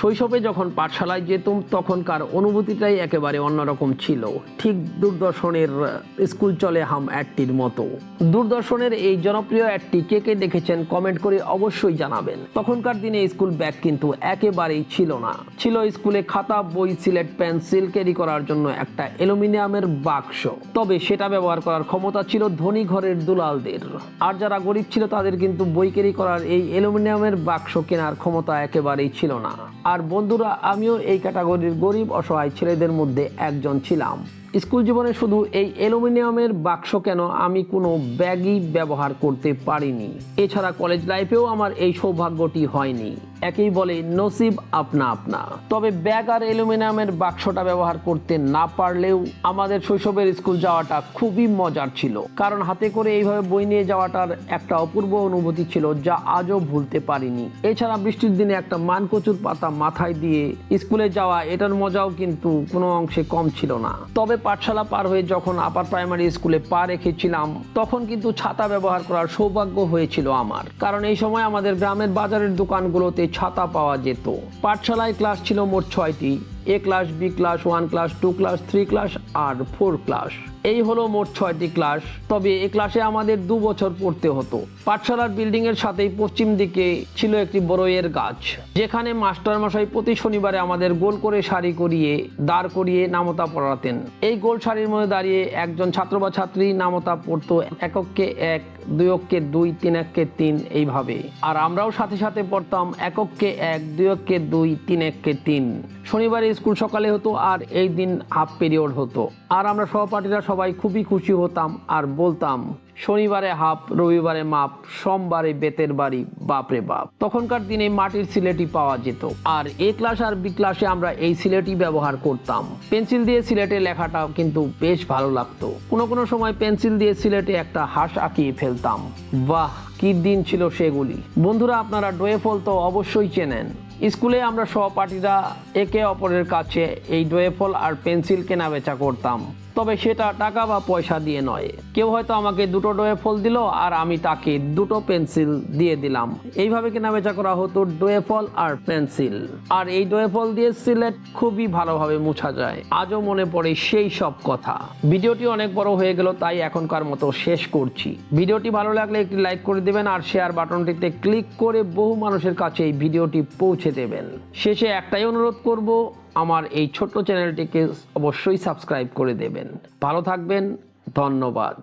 শৈশবে যখন পাঠশালায় যেতুম, তখনকার অনুভূতিটাই একেবারে অন্যরকম ছিল। ঠিক দূরদর্শনের স্কুল চলে হাম অ্যাডটির মতো। দূরদর্শনের এই জনপ্রিয় অ্যাডটি কে কে দেখেছেন, কমেন্ট করে অবশ্যই জানাবেন। তখনকার দিনে স্কুল ব্যাগ কিন্তু একেবারেই ছিল না। ছিল স্কুলে খাতা, বই, সিলেট পেন্সিল ক্যারি করার জন্য একটা অ্যালুমিনিয়ামের বাক্স। তবে সেটা ব্যবহার করার ক্ষমতা ছিল ধনী ঘরের দুলালদের। আর যারা গরিব ছিল তাদের কিন্তু বই ক্যারি করার এই অ্যালুমিনিয়ামের বাক্স কেনার ক্ষমতা একেবারেই ছিল না। আর বন্ধুরা আমিও এই ক্যাটাগরির গরিব অসহায় ছেলেদের মধ্যে একজন ছিলাম। স্কুল জীবনে শুধু এই অ্যালুমিনিয়ামের বাক্স কেন আমি কোনো ব্যাগই ব্যবহার করতে পারিনি। এছাড়া কলেজ লাইফেও আমার এই সৌভাগ্যটি হয়নি। একেই বলে নসিব আপনা আপনা। তবে ব্যাগ আর অ্যালুমিনিয়ামের বাক্সটা ব্যবহার করতে না পারলেও আমাদের শৈশবের স্কুল যাওয়াটা খুবই মজার ছিল। কারণ হাতে করে এইভাবে বই নিয়ে যাওয়াটার একটা অপূর্ব অনুভূতি ছিল যা আজও ভুলতে পারিনি। এছাড়া বৃষ্টির দিনে একটা মানকচুর পাতা মাথায় দিয়ে স্কুলে যাওয়া, এটার মজাও কিন্তু কোনো অংশে কম ছিল না। তবে পাঠশালা পার হয়ে যখন আপার প্রাইমারি স্কুলে পা রেখেছিলাম, তখন কিন্তু ছাতা ব্যবহার করার সৌভাগ্য হয়েছিল আমার। কারণ এই সময় আমাদের গ্রামের বাজারের দোকানগুলোতে ছাতা পাওয়া যেত। পাঠশালায় ক্লাস ছিল মোট ছয়টি A class B class one class two class three class R four class এই হলো মোট ছয়টি ক্লাস। তবে এ ক্লাসে আমাদের দু বছর পড়তে হতো। পাঠশালার বিল্ডিং এর সাথেই পশ্চিম দিকে ছিল একটি বড়ইয়ের গাছ। যেখানে মাস্টার মশাই প্রতি শনিবারে আমাদের গোল করে সারি করিয়ে, দাঁড় করিয়ে নামতা পড়াতেন। এই গোল সারির মধ্যে দাঁড়িয়ে একজন ছাত্র বা ছাত্রী নামতা পড়তো একককে এক দুই অক্ষে দুই তিন এককে তিন এইভাবে। আর আমরাও সাথে সাথে পড়তাম একককে এক দুই অক্ষে দুই তিন এককে তিন। শনিবারে স্কুল সকালে হতো আর এই দিন হাফ পিরিয়ড হতো। আর আমরা সহপাঠীরা সবাই খুবই খুশি হতাম আর বলতাম, শনিবারে হাফ, রবিবারে মাপ, সোমবারে বেতের বাড়ি, বাপরে বাপ। তখনকার দিনে মাটির সিলেটি পাওয়া যেত। আর এ ক্লাস আর বি ক্লাসে আমরা এই সিলেটি ব্যবহার করতাম। পেন্সিল দিয়ে সিলেটে লেখাটাও কিন্তু বেশ ভালো লাগতো। কোনো কোনো সময় পেন্সিল দিয়ে সিলেটে একটা হাঁস আঁকিয়ে ফেলতাম। বাহ, কি দিন ছিল সেগুলি। বন্ধুরা, আপনারা ডোয়ে ফল তো অবশ্যই চেনেন। স্কুলে আমরা সহপাঠীরা একে অপরের কাছে এই ডোয়েফল আর পেন্সিল কেনা বেচা করতাম। তবে সেটা টাকা বা পয়সা দিয়ে নয়। কেউ হয়তো আমাকে দুটো ডোয়েফল দিল আর আমি তাকে দুটো পেন্সিল দিয়ে দিলাম। এইভাবে কেনা বেচা করা হতো ডোয়েফল আর পেন্সিল। আর এই ডোয়েফল দিয়ে সিলেট খুবই ভালোভাবে মুছা যায়। আজও মনে পড়ে সেই সব কথা। ভিডিওটি অনেক বড় হয়ে গেল, তাই এখনকার মতো শেষ করছি। ভিডিওটি ভালো লাগলে একটি লাইক করে দেবেন আর শেয়ার বাটনটিতে ক্লিক করে বহু মানুষের কাছে এই ভিডিওটি পৌঁছে দেবেন। শেষে একটাই অনুরোধ করব আমার এই ছোট্ট চ্যানেলটিকে অবশ্যই সাবস্ক্রাইব করে দেবেন। ভালো থাকবেন ধন্যবাদ।